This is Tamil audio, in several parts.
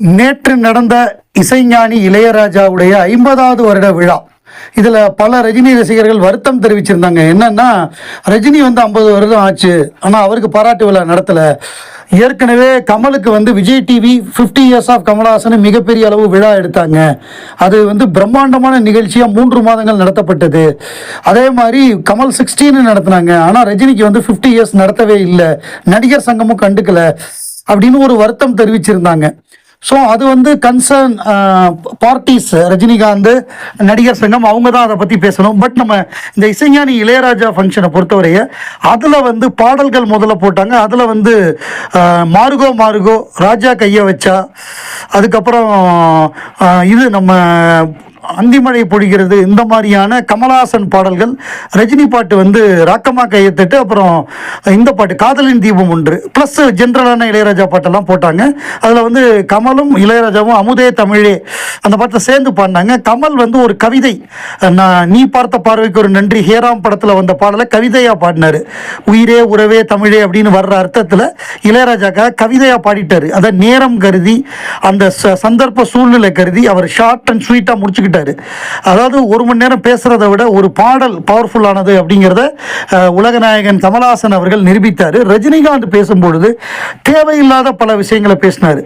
நேற்று நடந்த இசைஞானி இளையராஜாவுடைய ஐம்பதாவது வருட விழா. இதில் பல ரஜினி ரசிகர்கள் வருத்தம் தெரிவிச்சிருந்தாங்க. என்னன்னா ரஜினி வந்து ஐம்பது வருடம் ஆச்சு. ஆனால் அவருக்கு பாராட்டு விழா நடத்தலை. ஏற்கனவே கமலுக்கு வந்து Vijay TV 50 years of Kamal Haasan மிகப்பெரிய அளவு விழா எடுத்தாங்க. அது வந்து பிரம்மாண்டமான நிகழ்ச்சியாக மூன்று மாதங்கள் நடத்தப்பட்டது. அதே மாதிரி கமல் சிக்ஸ்டீன் நடத்தினாங்க. ஆனால் ரஜினிக்கு வந்து 50 இயர்ஸ் நடத்தவே இல்லை. நடிகர் சங்கமும் கண்டுக்கலை. அப்படின்னு ஒரு வருத்தம் தெரிவிச்சிருந்தாங்க. ஸோ அது வந்து கன்சர்ன் பார்ட்டிஸ் uh, ரஜினிகாந்த் நடிகர் சங்கம் அவங்க தான் அதை பற்றி பேசணும். பட் நம்ம இந்த இசைஞானி இளையராஜா ஃபங்க்ஷனை பொறுத்தவரைய அதில் வந்து பாடல்கள் முதல்ல போட்டாங்க. அதில் வந்து uh, ஆஹ், மாருகோ மாருகோ ராஜா கையை வச்சா அதுக்கப்புறம் uh, இது நம்ம அந்திமழை பொழிகிறது. இந்த மாதிரியான கமலஹாசன் பாடல்கள் ரஜினி பாட்டு வந்து ராக்கமா கையத்தட்டு அப்புறம் இந்த பாட்டு காதலின் தீபம் ஒன்று. ப்ளஸ் ஜென்ரலான இளையராஜா பாட்டெல்லாம் போட்டாங்க. அதில் வந்து கமலும் இளையராஜாவும் அமுதே தமிழே அந்த பாட்டை சேர்ந்து பாடினாங்க. கமல் வந்து ஒரு கவிதை. நான் நீ பார்த்த பார்வைக்கு ஒரு நன்றி. ஹேராம் படத்தில் வந்த பாடலை கவிதையாக பாடினார். உயிரே உறவே தமிழே அப்படின்னு வர்ற அர்த்தத்தில் இளையராஜாக்காக கவிதையாக பாடிட்டார். அதை நேரம் கருதி அந்த ச- சந்தர்ப்ப சூழ்நிலை கருதி அவர் ஷார்ட் அண்ட் ஸ்வீட்டாக முடிச்சுக்கிட்டார். அதாவது ஒரு மணி நேரம் பேசுகிறத விட ஒரு பாடல் பவர்ஃபுல்லானது அப்படிங்கிறத உலகநாயகன் கமலஹாசன் அவர்கள் நிரூபித்தார். ரஜினிகாந்த் பேசும்பொழுது தேவையில்லாத பல விஷயங்களை பேசினார்.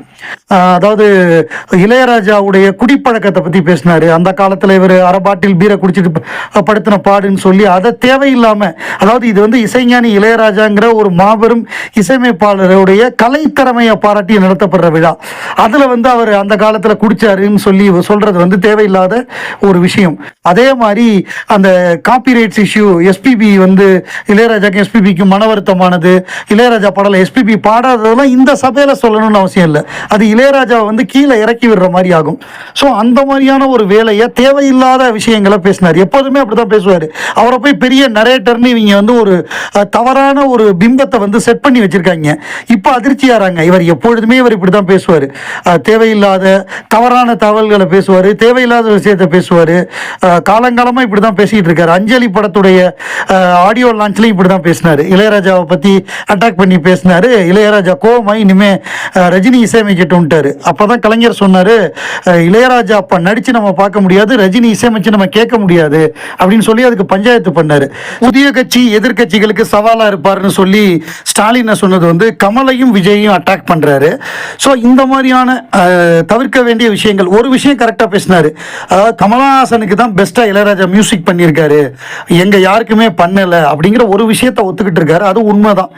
அதாவது இளையராஜாவுடைய குடிப்பழக்கத்தை பற்றி பேசினார். அந்த காலத்தில் இவர் அரபாட்டில் பீரை குடிச்சிட்டு படுத்தின பாடுன்னு சொல்லி அதை தேவையில்லாமல் அதாவது இது வந்து இசைஞானி இளையராஜாங்கிற ஒரு மாபெரும் இசையமைப்பாளருடைய கலைத்திறமையை பாராட்டி நடத்தப்படுற விழா. அதில் வந்து அவர் அந்த காலத்தில் குடிச்சாருன்னு சொல்லி சொல்கிறது வந்து தேவையில்லாத ஒரு விஷயம். அதே மாதிரி அந்த காப்பிரைட்ஸ் இஷ்யூ எஸ்பிபி வந்து இளையராஜாக்கு எஸ்பிபிக்கு மன வருத்தமானது. இளையராஜா பாடலை எஸ்பிபி பாடாததெல்லாம் இந்த சபையில் சொல்லணும்னு அவசியம் இல்லை. அது இளையராஜாவை வந்து கீழே இறக்கி விடுற மாதிரி ஆகும். ஸோ அந்த மாதிரியான ஒரு வேலையை தேவையில்லாத விஷயங்களை பேசினார். எப்போதுமே அப்படி தான் பேசுவார். அவரை போய் பெரிய நரேட்டர்னு இவங்க வந்து ஒரு தவறான ஒரு பிம்பத்தை வந்து செட் பண்ணி வச்சிருக்காங்க. இப்போ அதிர்ச்சியாகிறாங்க இவர் எப்பொழுதுமே இவர் இப்படி தான் பேசுவார் தேவையில்லாத தவறான தகவல்களை பேசுவார். தேவையில்லாத விஷயத்தை பேசுவார். காலங்காலமாக இப்படி தான் பேசிக்கிட்டு இருக்காரு. அஞ்சலி படத்துடைய ஆடியோ லான்ச்லேயும் இப்படி தான் பேசினார். இளையராஜாவை பற்றி அட்டாக் பண்ணி பேசினார். இளையராஜா கோவமாய் இனிமே ரஜினி இசையமைக்கட்டும்ட்டார் அப்போ தான் கலைஞர் சொன்னார் இளையராஜா அப்போ நடித்து நம்ம பார்க்க முடியாது ரஜினி இசையமைச்சு நம்ம கேட்க முடியாது அப்படின்னு சொல்லி அதுக்கு பஞ்சாயத்து பண்ணார். புதிய கட்சி எதிர்க்கட்சிகளுக்கு சவாலாக இருப்பார்னு சொல்லி ஸ்டாலினை சொன்னது வந்து கமலையும் விஜயையும் அட்டாக் பண்ணுறாரு ஸோ இந்த மாதிரியான தவிர்க்க வேண்டிய விஷயங்கள் ஒரு விஷயம் கரெக்டாக பேசினார். அதாவது கமலஹாசனுக்கு தான் பெஸ்ட்டாக இளையராஜா மியூசிக் பண்ணியிருக்காரு. எங்கள் யாருக்குமே பண்ணலை அப்படிங்கிற ஒரு விஷயத்த ஒத்துக்கிட்டு இருக்காரு. அது உண்மைதான்.